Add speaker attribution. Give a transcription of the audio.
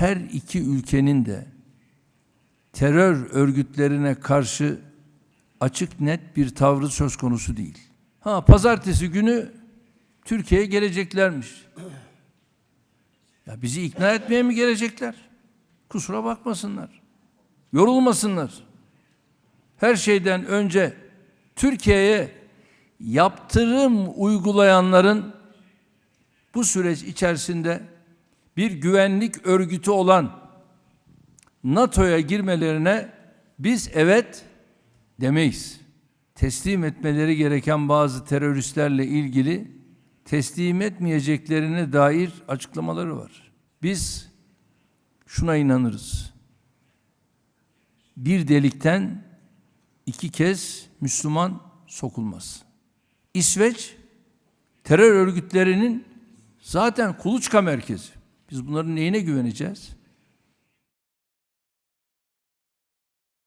Speaker 1: her iki ülkenin de terör örgütlerine karşı açık net bir tavrı söz konusu değil. Ha pazartesi günü Türkiye'ye geleceklermiş. Ya bizi ikna etmeye mi gelecekler? Kusura bakmasınlar. Yorulmasınlar. Her şeyden önce Türkiye'ye yaptırım uygulayanların bu süreç içerisinde bir güvenlik örgütü olan NATO'ya girmelerine biz evet demeyiz. Teslim etmeleri gereken bazı teröristlerle ilgili teslim etmeyeceklerine dair açıklamaları var. Biz şuna inanırız. Bir delikten iki kez Müslüman sokulmaz. İsveç terör örgütlerinin zaten kuluçka merkezi. Biz bunların neyine güveneceğiz?